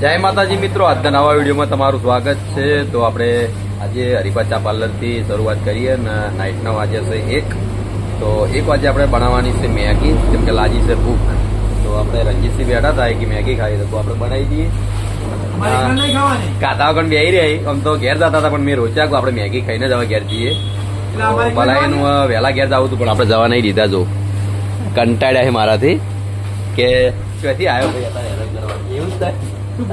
જય માતાજી મિત્રો આજના નવા વિડીયોમાં તમારું સ્વાગત છે. તો આપણે આજે હરિપાચા પાર્લરથી શરૂઆત કરીએ ને નાઇટનો વાગ્યા છે એક. તો એક વાગે આપણે બનાવવાની છે મેગી જેમ કે લાજી છે ભૂખ. તો આપણે રંજીતસિંહ બેઠા હતા કે મેગી ખાઈ તો આપણે બનાવી દઈએ. કાતા વગર બેહી રહી. આમ તો ઘેર જતા હતા પણ મેં રોચ્યા આપણે મેગી ખાઈને જ હવે ઘેર જઈએ. એટલે અમારે ભલા એનું વહેલા ઘેર જવું હતું પણ આપણે જવા નહીં દીધા જો. કંટાળ્યા છે મારાથી. કે ક્યાંથી આવ્યો ભાઈ? એવું જ થાય? હું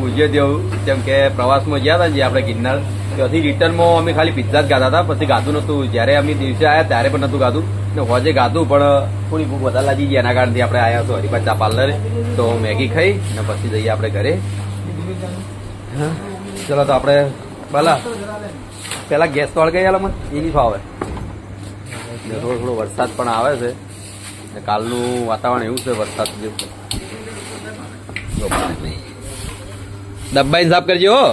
પૂછ્યો દેવું જેમ કે પ્રવાસમાં ગયા હતા જે આપણે ગિરનાર ત્યાંથી રિટર્નમાં અમે ખાલી પિઝા જ ગાતા હતા પછી ગાતું નહોતું. જ્યારે અમે દિવસે આવ્યા ત્યારે પણ નહોતું ગાતું ને હોજે ગાતું પણ થોડી ભૂખ વધારે લાગી ગઈ એના કારણથી આપણે આવ્યા તો હરિપાચા પાર્લરે. તો મેગી ખાઈ ને પછી જઈએ આપણે ઘરે. ચલો તો આપણે ભલા પેલા ગેસ તો અળગાઈ ગયા મને, એ નહીં ફાવે. થોડો થોડો વરસાદ પણ આવે છે. કાલનું વાતાવરણ એવું છે વરસાદ જેવું. ડબ્બાઈ સાફ કરજો હો.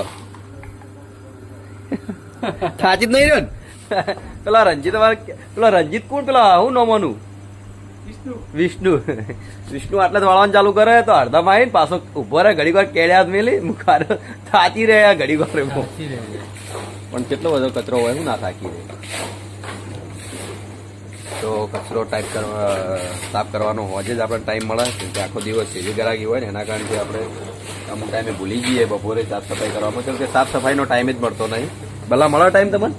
થાચી જ નહીં રહ્યો ને? પેલા રંજીત તમારે પેલા રંજીત કોણ? પેલા હું નોમોનું વિષ્ણુ. વિષ્ણુ. વિષ્ણુ આટલે વાળવાનું ચાલુ કરે તો અડધામાં આવીને પાછો ઊભો રહે ઘડી વાર કેળ્યા મેલી મુખાર થાચી રહ્યા ઘડી વાર. પણ કેટલો બધો કચરો હોય હું ના થાકી રહે તો કચરો ટાઈપ કરવા, સાફ કરવાનો હોજે જ આપણે ટાઈમ મળે કે આખો દિવસ સેવી ગરાગી હોય ને, એના કારણથી આપણે અમુક ટાઈમે ભૂલી જઈએ, બપોરે સાફ સફાઈ કરવામાં. કેમ કે સાફ સફાઈનો ટાઈમ જ મળતો નહીં. ભલા મળે ટાઈમ તમને.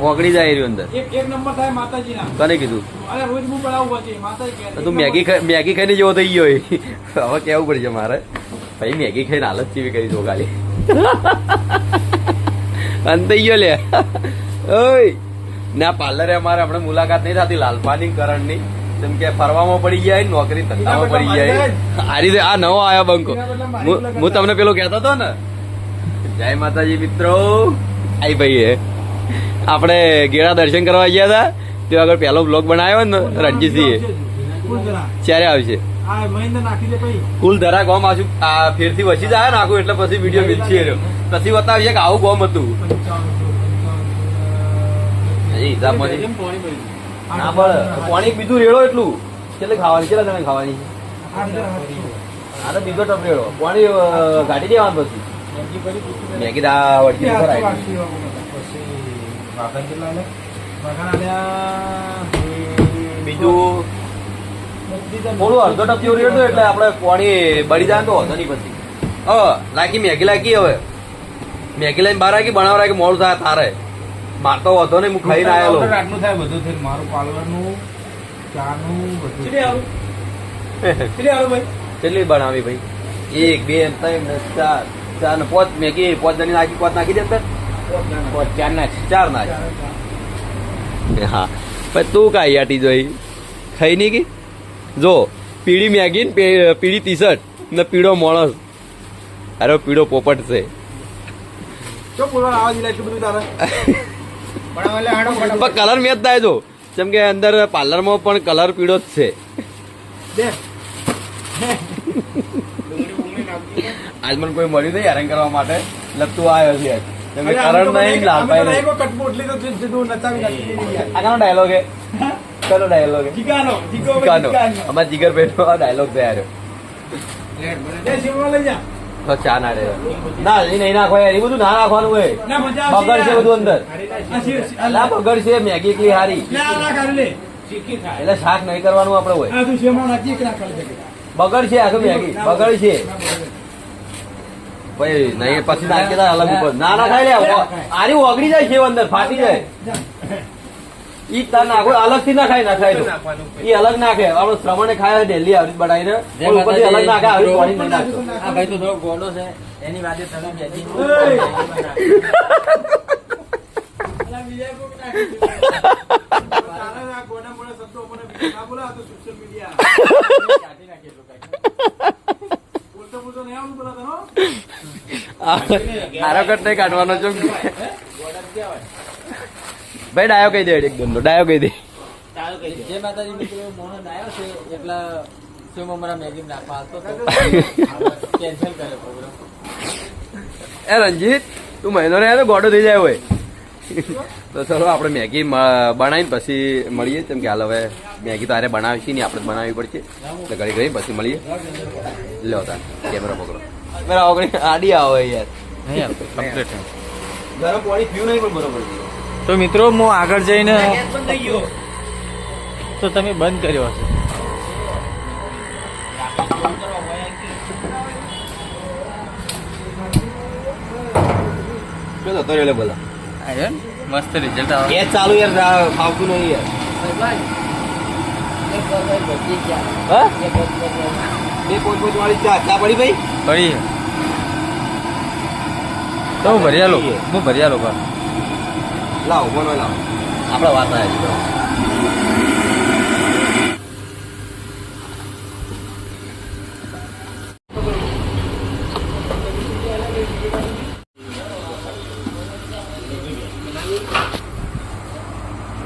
ઓગળી જાય રહ્યું અંદર. કને કીધું? તો મેગી મેગી ખાઈને જેવો થઈ ગયો. હવે કેવું પડશે મારે? ભાઈ, મેગી ખાઈને હાલત કેવી કરી દો ખાલી. અંત ગયો લે. ઓય. ના પાર્લરે અમારે આપણે મુલાકાત નહીં થતી લાલપાની કરણની. જેમ કે ફરવામાં પડી ગયા નોકરી ધંધામાં પડી ગયા આ રીતે આ નવો આયા બંકો. હું તમને પેલો કહેતો હતો ને? જય માતાજી મિત્રો. આઈ ભાઈ એ. આપણે ગેળા દર્શન કરવા ગયા હતા. તે આગળ પહેલો બ્લોગ બનાવ્યો ને રણજીતસિંહે. ક્યારે આવશે? આ મહિન્દ્ર નાખી દે પછી કુલ ધરા ગોમ આજુ આ ફેરથી વસી જાય ને આખું એટલે પછી વીડિયો મિલશે રહ્યો. પછી બતાવીએ કે આવું ગોમ હતું. પાણી બીજું રેડો એટલું. કેટલે ખાવાની કેટલા જણા ખાવાની? આ તો બીજો ટપ રેડો. પાણી ગાડી કાઢી દેવાનું પછી. મેગી દા વડકી બીજું? થોડું અડધો ટપ જેવું રેડો એટલે આપણે પાણી બળી જાય તો વાંધો નહીં પછી. હ લાગી મેગી લાગી હવે. મેગી લઈને બહાર આવી બનાવવા રાખી મોડું થાય તારે માર તો વાંધો નહીં હું ખાઈને આવેલો આટલું થાય બધું થઈ મારું પાલવાનું ચાનું બધું ચીડે આવું. ચીડે આવું ભાઈ. કેટલી બનાવી ભાઈ? એક બે ત્રણ ચાર. ચાર ને પોચ મેગી પાંચ જણી નાખી પોત નાખી દે ચાર નાખી. ચાર નાખ. હા. પછી તું કાંઈ આટી જોઈ? ખાઈ નહીં કી જો પીળી મેગી પે- પીળી ટી શર્ટ ને પીળો માણસ. અરે પીળો પોપટ છે. પણ કલર મેચ થાય જો. જેમ કે અંદર પાર્લરમાં પણ કલર પીળો જ છે. આજ મને કોઈ મળ્યું નહીં હેરાન કરવા માટે. લગતું આવ્યો છે. આજ. જેમ કે અરે અમે કરણ તો નહીં લાલ ભાઈ પોટલી તો નચાવી નાખી દીધી. યાર. આ કનો ડાયલોગ હે. કનો ડાયલોગ હે જીગાનો, જીગાનો. અમારા જીગર બેઠો આ ડાયલોગ છે યાર દે શિવમણો લઈ જા. તો ચા ના રે ના એ નહીં નાખો યાર એ બધું ના નાખવાનું હોય ના, બગડ છે બધું અંદર ના બગડ છે મેગી એકલી હારી. એટલે શાક નહીં કરવાનું આપણે હોય. આ તું શિવમણો નાખી એક નાખ ખાલી જગ્યાએ. બગડ છે આખું મેગી બગડ છે. ભાઈ નહીં પછી નાખી અલગ ઉપર. ના ના ખાઈ લે. આરી ઓગળી જાય છે અંદર ફાટી જાય. ઈ તાર નાખો અલગથી ના ખાય ના ખાય ઈ અલગ નાખે આપણે શ્રવણે ખાય ડેલી આવી બનાવીને ઉપરથી અલગ નાખે આવી મિત્રો. પાણી નહીં નાખતો. આ ભાઈ તો થોડો ગોડો છે એની વાતે તમે બેસી અલા, બીજા કોક નાખી દીધું. તારા આ ગોના મોના શબ્દો મને બીજા ના બોલા, આ તો social media. બોલતો બોલતો નહીં આવડતું પેલા તને, હો? આરો કટ નહીં કાઢવાનો છો. ભાઈ ડાયો કહી દે એક ગંદો ડાયો કહી દે. જે માતાજી મિત્રો મોહન આવ્યો છે એટલા શું મમરા મેગી નાખવા આવતો કેન્સલ કર્યો પ્રોગ્રામ એ રંજીત તું મહિનો રહ્યા તો ગોડો થઈ જાય હોય. તો ચલો આપણે મેગી બનાવીને પછી મળીએ. કેમ કે હાલ હવે મેગી તો આરે બનાવી છે નહીં આપણે બનાવવી પડશે. એટલે ઘડી ઘડી પછી મળીએ. લો તાર કેમેરા પકડો. કેમેરા પકડી આડી આવે યાર. ગરમ પાણી પીવું નહીં પણ બરોબર છે. તો મિત્રો હું આગળ જઈને તો તમે બંધ કર્યો હશે? મસ્ત રિઝલ્ટ આવે. ચાલુ યાર ફાવતું નહીં યાર. હા? બે પોચ પોચ વાળી ચા ચા પડી ભાઈ? ફરી તો હું ભરી આલો. હું ભરિયા આલો બા લાવો બોલો લાવો. આપણે વાત આવ્યા છે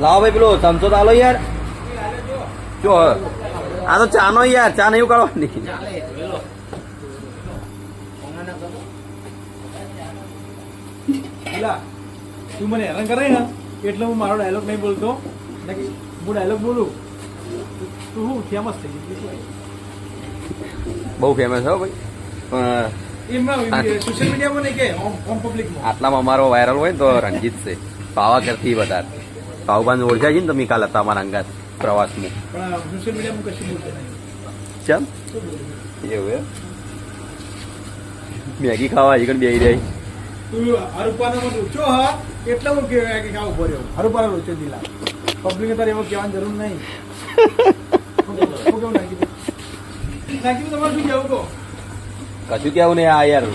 લાવો ભાઈ પેલો ચમચો તો યાર. જો આ તો ચા નો યાર ચા નહીં ઉકાળવાની. તું મને હેરાન કરે ને એટલે હું મારો ડાયલોગ નહીં બોલતો. હું ડાયલોગ બોલું. તું હું ફેમસ થઈ ગઈ? બહુ ફેમસ હો ભાઈ. પણ સોશિયલ મીડિયામાં નહીં કે ઓમ ઓમ પબ્લિકમાં આટલામાં અમારો વાયરલ હોય ને તો રણજીત છે. પાવાગઢથી વધારે. પાવભાન ઓળખ્યા છે ને તમે કાલ હતા અમારા અંગાત પ્રવાસમાં? ચમ? એવું મેગી ખાવા હજી બે રહી. તું હરુપાનો મને ઊંચો હા એટલે હું કે કે ખાવ ઊભો રહ્યો. હરુપાનો ઊંચો દિલા. પબ્લિકે તારે એવો કહેવાની જરૂર નહીં. હું કેવું નાખી નાખી તમારે શું કહેવું કહો? કશું કેવું નહીં આ યાર.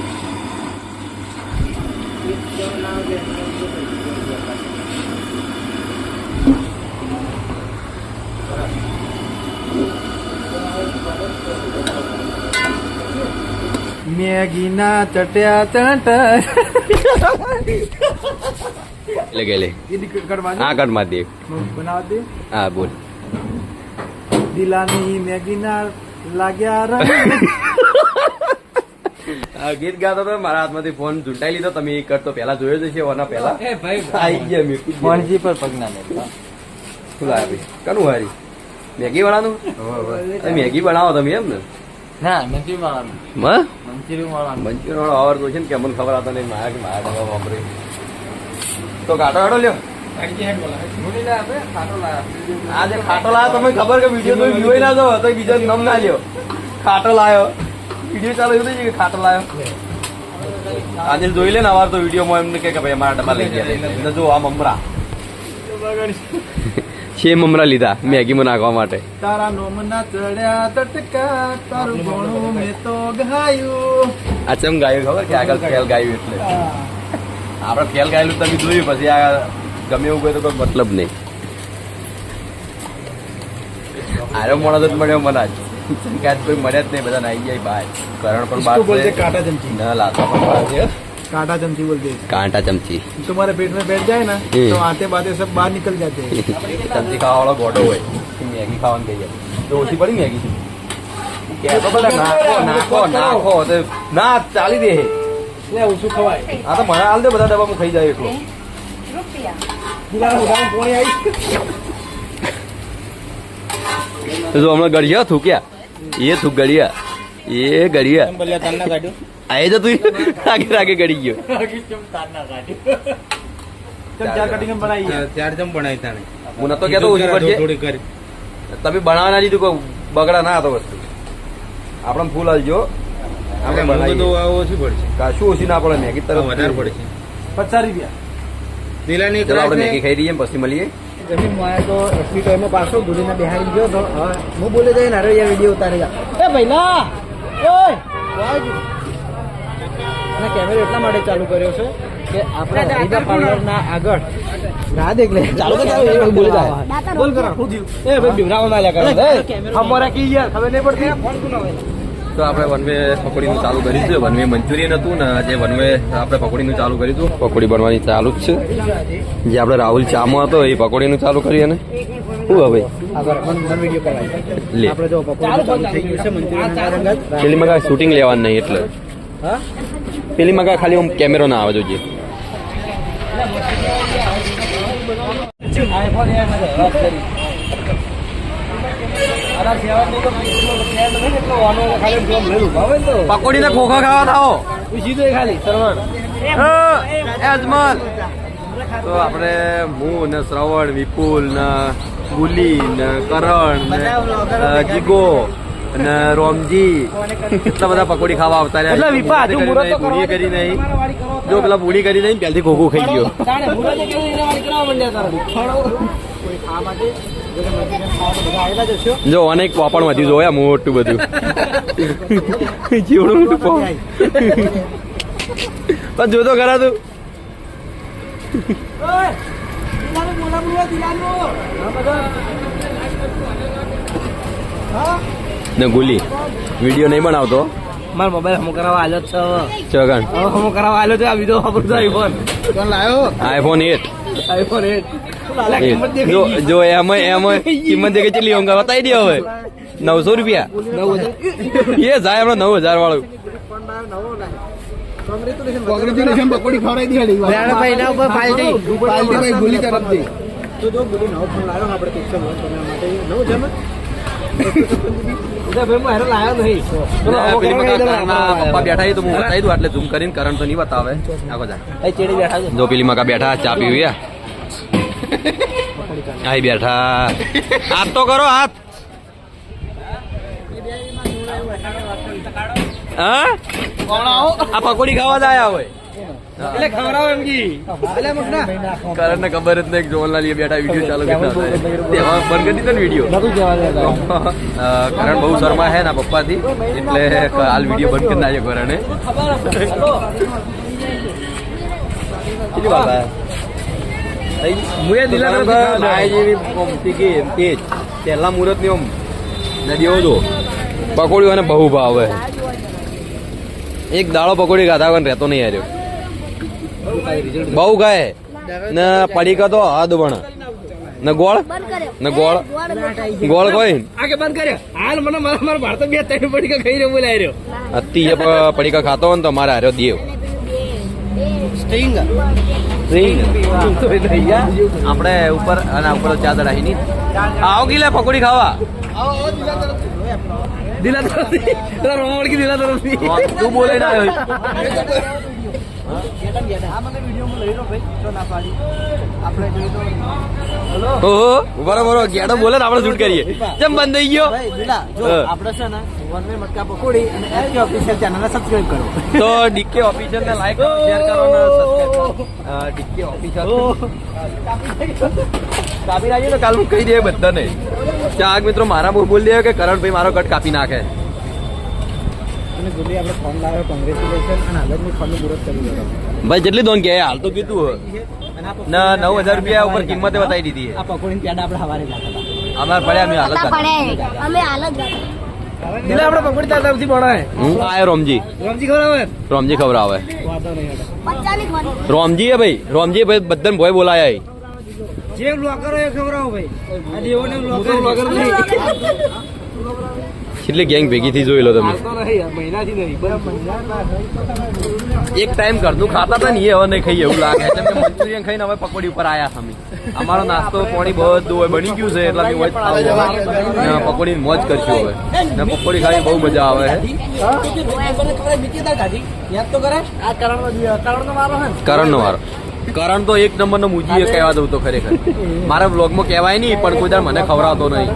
મેગીના ચટ્યા ચટ લે. એની કરવાની આ કટમાં દે. બનાવ દે. હા બોલ. દિલાની મેગીના લાગ્યા રંગ. ગીત ગાતો તો મારા હાથમાંથી ફોન ઝૂંટાઈ લીધો. તમે એ કટ તો પહેલા જોયો જ છે ઓના પહેલા. આઈ ગયા મેં. મણજી પર પગ ના લેતા. શું લાવ્યા ભાઈ કનું હારી? મેગી વાળાનું? અરે મેગી બનાવો તમે એમ ને? ના નથી મારવાનું મંચુરિયન વાળો આવડતો છે ને કે મને ખબર આવતો નહીં માયા કે મારા દવા વાપરી. તો કાંટો હાડો લ્યો. આ જે ખાટો લાયો તમને ખબર કે વીડિયો તો વ્યૂ ના જો તો બીજો નમ ના લ્યો. ખાટો લાયો. વીડિયો ચાલુ એવું થઈ કે ખાટો લાયો. આજે જોઈ લે ને અવાર તો વિડીયોમાં એમને કે કે ભાઈ અમારા ડબ્બા લઈ ગયા જો આ મમરા છે મમરા લીધા મેગીમાં નાખવા માટે. તારા નોમના ચડ્યા તટકા તારું ગોણું મેં તો ગાયું. આ ચમ ગાયું ખબર કે આગળ ખેલ ગાયું એટલે. આપણે ખેલ ગાયેલું તમે જોયું પછી આ ગમે એવું ગયું તો કોઈ મતલબ નહીં. આરો મોડો તો મળ્યો મના જ કોઈ મળ્યા જ નહીં બધા નાઈ જાય બહાર કરણ પણ બહાર ના લાતા પણ બહાર कांटा चमची बोलते हैं કાંટા ચમચી तुम्हारे पेट में बैठ जाए ना हम्म। तो आते बातें सब बाहर निकल जाते हैं ચમચી ખાવા વાળો ગોડો હોય કે મેગી ખાવાનું કહી જાય તો ઓછી પડી મેગી કહેતો ભલે નાખો નાખો નાખો તો ના ચાલી દે ले उसको खवाए આ તો મને હાલ દે બધા ડબ્બા હું ખાઈ જાય એટલો दिलाना उठाओ पोणी आई તો જો હમણાં ગળિયા થૂક્યા એ થૂક ગળિયા એ ગળિયા ભલે તારના કાઢ્યો આયે તો તું આગે આગે ગડી ગયો હું નતો કેતો થોડી કરી તમે બનાવના લીધું કોઈ બગડા ના હતો વસ્તુ આપણે ફૂલ હાલજો આપણે બનાવી તો ઓછી પડશે કાશું ઓછી ના પડે મેગી તરફ વધારે છે પચાસ રૂપિયા પેલાની આપણે મેગી ખાઈ રહીએ પછી મળીએ જમીન પાછો ગુડીને ગયો હું બોલે જઈને અરે વીડિયો ઉતારે જા એ અને કેમેરો એટલા માટે ચાલુ કર્યો છે કે આપણા હરિદા પાર્લરના આગળ ના દેખ ચાલુ કર ચાલુ બોલ જાય. બોલ કર એ ભાઈ બિવરાવો ના લ્યા કરો અમારા કી યાર ખબર નહીં પડતી. ફોન કોનો આવે તો આપણે વનવે પકોડીનું ચાલુ કરીશું છે. વનવે મંચુરિયન હતું ને જે વનવે આપણે પકોડીનું ચાલુ કર્યું હતું. પકોડી બનવાની ચાલુ જ છે. જે આપણે રાહુલ ચામો હતો એ પકોડીનું ચાલુ કરીએ ને શું હવે? લે. છેલ્લી માં શૂટિંગ લેવાનું નહીં એટલે. હા? પેલી માં કાંઈ ખાલી આમ કેમેરો ના આવે જોઈએ પકોડી ને ખોખા ખાવા થાઓ. દો ખાલી સરવણ. તો આપણે હું ને શ્રવણ વિપુલ ને ગુલી ને કરણ ને જીગો ને રોમજી એટલા બધા પકોડી ખાવા આવતા રહ્યા. કરી નહીં જો પેલા પૂરી કરી નહીં પહેલથી ખોખું ખાઈ ગયો. જો અને એક પાપડ વધી જોયા મોટું બધું. જીવડું મોટું પણ જોતો ખરા તું. હા? ને ગુલી. વીડિયો નહીં બનાવતો? મારો મોબાઈલ હમો કરાવવા આલો છ ચગન. હમો કરાવવા આલો છે આ વિડિયો વાપરતો આઈફોન કોણ લાયો? આઈફોન 8 આઈફોન 8 લાલા કિંમત જો દેખી જો એમાં એમ કિંમત દેખે ચલી હોંગા બતાવી દે હવે. નવસો રૂપિયા. એ જાય હમણાં નવ હજાર વાળું. કોંગ્રેચ્યુલેશન પકોડી ખવડાવી દીધી ભાઈ ના ઉપર પાલટી પાલટી ભાઈ ગુલી તરફથી તો જો બોલી નવો ફોન લાવ્યો આપણે પિક્ચર માટે. નવું છે બેઠા છે તો હું બતાવી દઉં એટલે ઝૂમ કરીને કરણ તો નહીં બતાવે. આખો જા. એ ચેડી બેઠા જો પેલી મકા બેઠા ચા પીવી આઈ બેઠા. હાથ તો કરો હાથ. હા? આ પકોડી ખાવા જ આયા હોય. એટલે ખવડાવો એમ કી. એટલે મગના કરણ ને ખબર જ નહીં જોવાના લીએ બેઠા વીડિયો ચાલુ કરતા તેમાં બંધ કરી દીધો ને વીડિયો. જવા દે અ, કરણ બહુ શર્મા હે ના પપ્પાથી. એટલે હાલ વીડિયો બંધ કરી નાખ્યો કરણે કેટલી વાર લાયા? મુએ દિલા બરાબર, જેવી એમ તેજ પહેલા મુહૂર્તની આમ નદીઓ જો પકોડી અને બહુ ભાવે. એક દાડો પકોડી ખાતા પણ રહેતો નહીં હાર્યો. બહુ ગાય ને પડીકા તો હદ પણ ને ગોળ? ને ગોળ? ગોળ કોઈ? આગે બંધ કર્યો. હાલ મને મારા મારા ભારત બે ત્રણ પડીકા ખાઈ રહ્યો બોલાય રહ્યો. અતિ પડીકા ખાતો હોય ને તો મારે હાર્યો દેવ. સ્ટિંગ આપણે ઉપર અને ઉપર ચા દડાઈ ની. આવો ગીલે પકોડી ખાવા. દિલા તરફથી. પેલા રોમા વળગી દિલા તરફથી. તું બોલે ના ગેડો બોલે ને આપણે શૂટ કરીએ. જેમ બંધ થઈ ગયો. આપણે છે ને વન વે મટકા પકોડી અને એસકે ઓફિશિયલ ચેનલને સબસ્ક્રાઇબ કરો. તો ડીકે ઓફિશિયલ ને લાઈક શેર કરો સબસ્ક્રાઇબ ડીકે ઓફિશિયલ કાપી નાખીએ તો કાલ હું કહી દે બધાને. ચાક મિત્રો મારા બોલ દે કે કરણભાઈ મારો કટ કાપી નાખે. અને ગુલી આપણે ફોન લાવ્યો કોંગ્રેચ્યુલેશન અને હાલતની ફોનનું મુહૂર્ત કરી દીધો ભાઈ જેટલી દોન કે હાલ તો કીધું હોય. ના નવ હજાર રૂપિયા ઉપર કિંમતે બતાવી દીધી આ પકોડીની પ્યાડા આપણે હવારે લાગતા અમાર પડ્યા હાલત અમે હાલત આપણે હું? આયો રોમજી. રોમજી ખબર આવે? રોમજી હે ભાઈ રોમજી ભાઈ બધાને ભોય બોલાયા જે બ્લોગર હોય એ ભાઈ. આ જેવોને બ્લોગર બ્લોગર નહીં. કેટલી ગેંગ ભેગી થી જોઈ લો તમે? હાલતો નહીં મહિનાથી નહીં બસ એક ટાઈમ ઘરનું ખાતા હતા ને એ હવે નહીં ખાઈએ એવું લાગે. કેમ કે મંચુરિયન ખાઈને હવે પકોડી ઉપર આયા અમે. અમારો નાસ્તો પાણી બધું હોય બની ગયું છે એટલે અમે મોજ પકોડી મોજ કરશું હવે. ને પકોડી ખાવાની બહુ મજા આવે છે કરણ ને? કરણનો વારો. કરણ તો એક નંબરનો મુજી કહેવા દઉં તો ખરેખર. મારા બ્લોગમાં કહેવાય નહીં પણ કોઈ દાડ મને ખવડાવતો નહીં.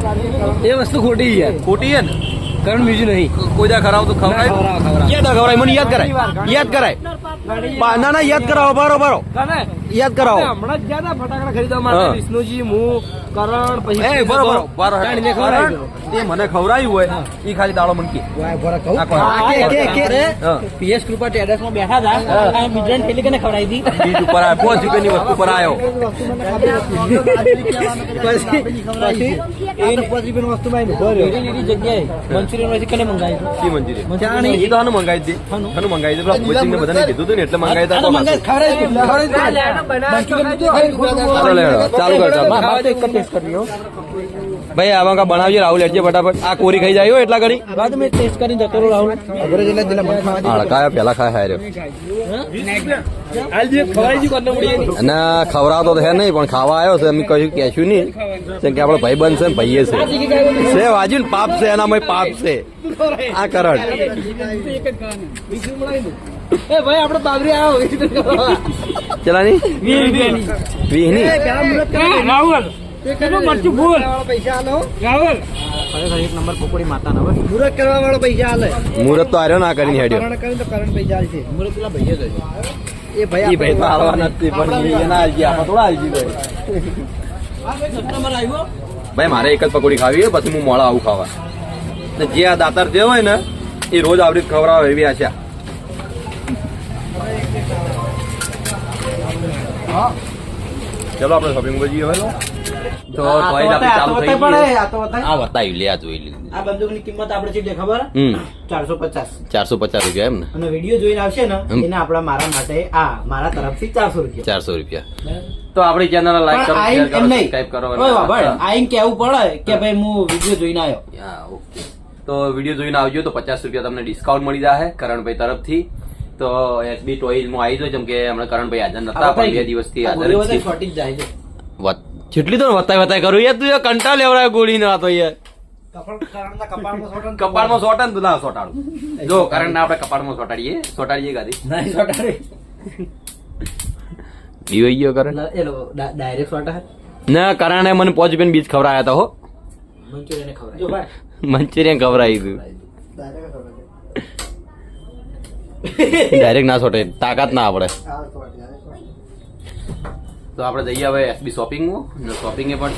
એ વસ્તુ ખોટી યાર. ખોટી છે ને? કરણ બીજું નહીં. કોઈ દા ખવડાવ ખવડાય. યાદ ખવડાય? મને યાદ કરાય. યાદ કરાય. ના ના યાદ કરાવો બારો બારો યાદ કરાવો. હમણાં જ ગયા ફટાકડા ખરીદવા માટે વિષ્ણુજી હું કરણ પછી બરોબર. તે મને ખવડાવ્યું હોય એ ખાલી દાડો મને આ પીએસ કૃપા ટેરેસમાં બેઠા હતા બીજાને થેલી કને ખવડાવી હતી બીજ ઉપર આવ્યો પાંચ રૂપિયાની વસ્તુ પર આવ્યો ચાલુ પછી એને પાંચ રૂપિયાની વસ્તુ માં લીધી લીધી જગ્યાએ મંચુરિયન પછી કને મંગાવી શી મંજૂરી મંચુરિયન એ તો આનું મંગાવી દે આનું મંગાવી દે પેલા કોચિંગ ને બધાને કીધું હતું ને એટલે મંગાવી દે ખવડાવી ચાલો લે એક જ ભાઈ આવા કા બનાવજે રાહુલ એટલે ફટાફટ. આ કોરી ખાઈ જાય હો એટલા ઘડી. બાદ મેં ટેસ્ટ કરીને જતો રહું રાહુલ. અગર જેટલા જેટલા મન ખાવા હા કાયા પેલા ખાય હાય રહ્યો. અને ખવરાતો તો હે નહીં પણ ખાવા આવ્યો છે અમે કશું કેશું નહીં. કેમ કે આપણો ભાઈ બનશે ને ભાઈએ છે. છે વાજ્યું ને પાપ છે એનામાં પાપ છે. આ કરણ. એ ભાઈ આપણે બાબરી આવો. ચલા ની વીસની પૈસા આલો. ખરેખર એક નંબર પકોડી માતાના હવે. મુરત કરવા વાળો પૈસા આલે. મુહૂર્ત તો આર્યો ના કરીને હેડ્યો. કરણ કરીને તો કરણ પૈસા આલશે. મુરત પેલા ભાઈ જ એ ભાઈ ભાઈ તો આલવા નથી પણ એના થોડા આલજી ભાઈ. ભાઈ મારે એક જ પકોડી ખાવી છે પછી હું મોડા આવું ખાવા. ને જે આ દાતાર જે હોય ને એ રોજ આવડી ખવડાવે એવી આશા. ચલો આપણે શોપિંગ પર જઈએ હવે તો ભાઈ આપણે ચાલુ થઈ ગઈ. આ તો બતાય. આ બતાવ્યું લે આ જોઈ લીધું આ બંદૂકની કિંમત આપણે છે ખબર? હમ. ચારસો પચાસ. ચારસો પચાસ રૂપિયા એમ ને? અને વીડિયો જોઈને આવશે ને એને આપણા મારા માટે આ મારા તરફથી ચારસો રૂપિયા. ચારસો રૂપિયા. તો આપણી ચેનલ લાઈક કરો શેર કરો સબસ્ક્રાઇબ કરો આઈન કેવું પડે કે ભાઈ હું વીડિયો જોઈને આવ્યો. હા, ઓકે. તો વીડિયો જોઈને આવજો તો પચાસ રૂપિયા તમને ડિસ્કાઉન્ટ મળી જશે કરણભાઈ તરફથી. તો એસબી ટોઈઝમાં આવી જાય જેમ કે હમણાં કરણભાઈ હાજર નતા પણ બે દિવસથી હાજર તો. શોર્ટેજ જાય છે. જેટલી તો વતાય વતાય કરું યાર તું કંટા કંટાળ લેવડાવે ગોળી ના તો યાર. કપાળમાં સોટા ને ના સોટાડું. જો કરણ ના આપણે કપાળમાં સોટાડીએ. સોટાડીએ ગાદી નહીં શોર્ટાડે. બીવાઈ ગયો કરણ. એ ડાયરેક્ટ શોર્ટ ના કરણે મને પોચ બીજ ખવડાયા હતા હો. મંચુરિયન ભાઈ. મંચુરિયન દીધું ડાયરેક્ટ ખવડાય. ડાયરેક્ટ ના છોટે તાકાત ના આપણે. તો આપણે જઈએ હવે એસબી શોપિંગમાં શોપિંગ એ પણ